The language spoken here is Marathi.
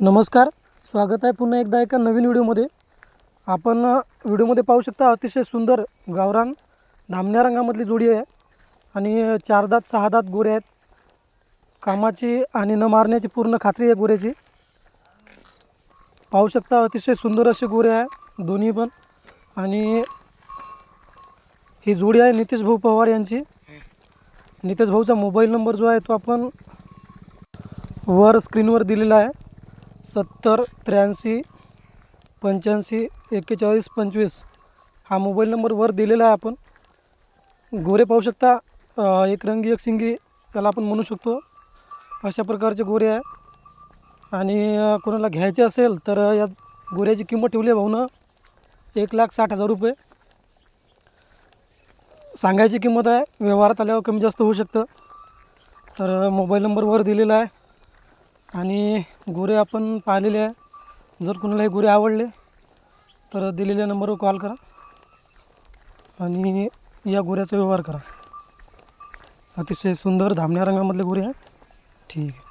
नमस्कार स्वागत आहे पुन्हा एकदा एका नवीन व्हिडिओमध्ये. आपण व्हिडिओमध्ये पाहू शकता अतिशय सुंदर गावरान धामण्या रंगामधली जोडी आहे आणि चार दात सहा दात गोरे आहेत. कामाची आणि न मारण्याची पूर्ण खात्री आहे गोऱ्याची. पाहू शकता अतिशय सुंदर असे गोरे आहे दोन्ही पण. आणि ही जोडी आहे नितेश भाऊ पवार यांची. नितेश भाऊचा मोबाईल नंबर जो आहे तो आपण वर स्क्रीनवर दिलेला आहे. सत्तर त्र्याऐंशी पंच्याऐंशी एक्केचाळीस पंचवीस हा मोबाईल नंबरवर दिलेला आहे आपण. गोरे पाहू शकता एक रंगी एक शिंगी त्याला आपण म्हणू शकतो. अशा प्रकारचे गोरे आहे. आणि कोणाला घ्यायचे असेल तर या गोऱ्याची किंमत ठेवली आहे भाऊनं. एक लाख साठ हजार रुपये. सांगायची किंमत आहे व्यवहारात आल्यावर कमी जास्त होऊ शकतं. तर मोबाईल नंबरवर दिलेला आहे. आणि गोरे आपण पाहिलेले आहे. जर कुणाला हे गोरे आवडले तर दिलेल्या नंबरवर कॉल करा आणि या गोऱ्याचा व्यवहार करा. अतिशय सुंदर धामण्या रंगामधले गोरे आहे ठीक आहे.